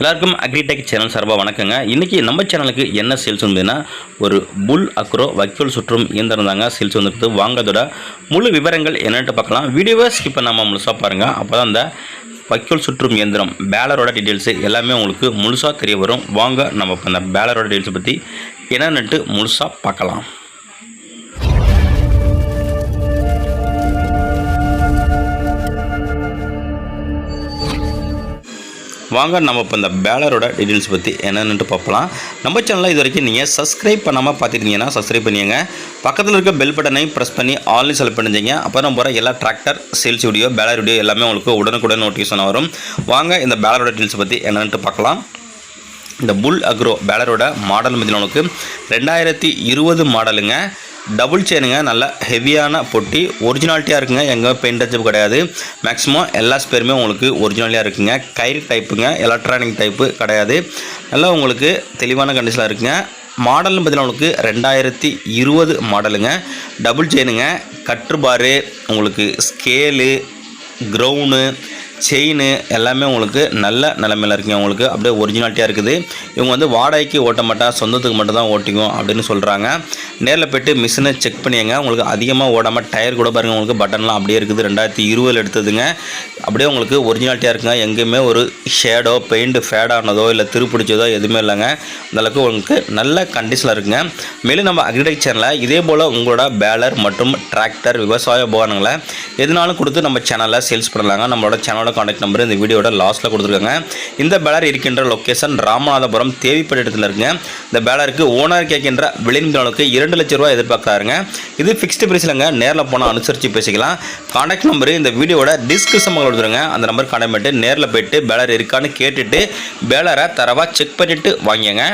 எல்லாருக்கும் agritech channel சார்பாக வணக்கங்க. இன்றைக்கி நம்ம சேனலுக்கு என்ன சேல்ஸ் வந்ததுன்னா ஒரு புல் அக்ரோ வைக்கோல் சுற்றும் இயந்திரம் தாங்க சேல்ஸ் வந்துருக்குது வாங்க முழு விவரங்கள் என்னென்ட்டு பார்க்கலாம். வீடியோவை ஸ்கிப் பண்ணாமல் முழுசாக பாருங்கள் அப்போ தான் அந்த வைக்கோல் சுற்றும் இயந்திரம் பேலரோட டீட்டெயில்ஸு எல்லாமே உங்களுக்கு முழுசாக தெரிய வரும். வாங்க நம்ம அந்த பேலரோட டீட்டெயில்ஸை பற்றி என்னென்னுட்டு முழுசாக பார்க்கலாம். வாங்க நம்ம இப்போ இந்த பேலரோட டீட்டெயில்ஸ் பற்றி என்னென்னு பார்க்கலாம் நம்ம சேனலில் இது வரைக்கும் நீங்கள் சப்ஸ்கிரைப் பண்ணாமல் பார்த்துருந்தீங்கன்னா சப்ஸ்கிரைப் பண்ணிங்க பக்கத்தில் இருக்க பெல் பட்டனை ப்ரெஸ் பண்ணி ஆன்லைன் செலக்ட் பண்ணிச்சிங்க அப்புறம் போகிற எல்லா tractor sales video baler video எல்லாமே உங்களுக்கு உடனுக்குடன் நோட்டிஃபிகேஷன் வரும். வாங்க இந்த பேலரோட டீட்டெயில்ஸ் பற்றி என்னென்னு பார்க்கலாம். இந்த புல் அக்ரோ பேலரோட மாடல் மதியில் உனக்கு ரெண்டாயிரத்தி இருபது மாடலுங்க டபுள் செயினுங்க நல்லா ஹெவியான பொட்டி ஒரிஜினாலிட்டியாக இருக்குங்க எங்கே பெயிண்ட் அச்சப்பு கிடையாது. மேக்ஸிமம் எல்லா ஸ்பேருமே உங்களுக்கு ஒரிஜினாலிட்டியாக இருக்குங்க. கயிறு டைப்புங்க எலக்ட்ரானிக் டைப்பு கிடையாது. நல்லா உங்களுக்கு தெளிவான கண்டிஷனாக இருக்குங்க. மாடல்னு பார்த்தீங்கன்னா உங்களுக்கு ரெண்டாயிரத்தி இருபது மாடலுங்க டபுள் செயினுங்க கட்டுபாரு உங்களுக்கு ஸ்கேலு க்ரௌனு செயின் எல்லாமே உங்களுக்கு நல்ல நிலமையில இருக்குங்க. உங்களுக்கு அப்படியே ஒரிஜினாலிட்டியாக இருக்குது. இவங்க வந்து வாடகைக்கு ஓட்ட மாட்டா சொந்தத்துக்கு மட்டும் தான் ஓட்டிக்கும் அப்படின்னு சொல்கிறாங்க நேரில் போய்ட்டு மிஷினை செக் பண்ணிங்க உங்களுக்கு அதிகமாக ஓடாமல் டயர் கூட பாருங்கள் உங்களுக்கு பட்டன்லாம் அப்படியே இருக்குது. ரெண்டாயிரத்தி இருபதில் எடுத்ததுங்க. அப்படியே உங்களுக்கு ஒரிஜினாலிட்டியாக இருக்குங்க. எங்கேயுமே ஒரு ஷேடோ பெயிண்ட் ஃபேடானதோ இல்லை திருப்பிடிச்சதோ எதுவுமே இல்லைங்க. அந்தளவுக்கு உங்களுக்கு நல்ல கண்டிஷனில் இருக்குங்க. மேலும் நம்ம அக்ரிடெக் சேனலில் இதே போல் உங்களோட பேலர் மற்றும் டிராக்டர் விவசாய உபகரணங்களை எதுனாலும் கொடுத்து நம்ம சேனலில் சேல்ஸ் பண்ணலாங்க. நம்மளோட சேனலோட காண்டாக்ட் நம்பர் இந்த வீடியோட லாஸ்ட்டில் கொடுத்துருக்காங்க. இந்த பேலர் இருக்கின்ற லொக்கேஷன் ராமநாதபுரம் தேவிப்பட்டு இடத்துல இருக்குங்க. இந்த பேலருக்கு ஓனர் கேட்கின்ற விளைநிலனுக்கு இரண்டு லட்ச ரூபா எதிர்பார்க்குறாருங்க. இது ஃபிக்ஸ்டு பிரைஸ்லங்க நேரில் போனால் அனுசரித்து பேசிக்கலாம். காண்டாக்ட் நம்பர் இந்த வீடியோட டிஸ்கிரிப்ஷன் கொடுத்துருங்க அந்த நம்பர் காண்டாக்ட் பண்ணிட்டு நேரில் போயிட்டு பேலர் இருக்கான்னு கேட்டுட்டு பேலரை தரவாக செக் பண்ணிவிட்டு வாங்கிங்க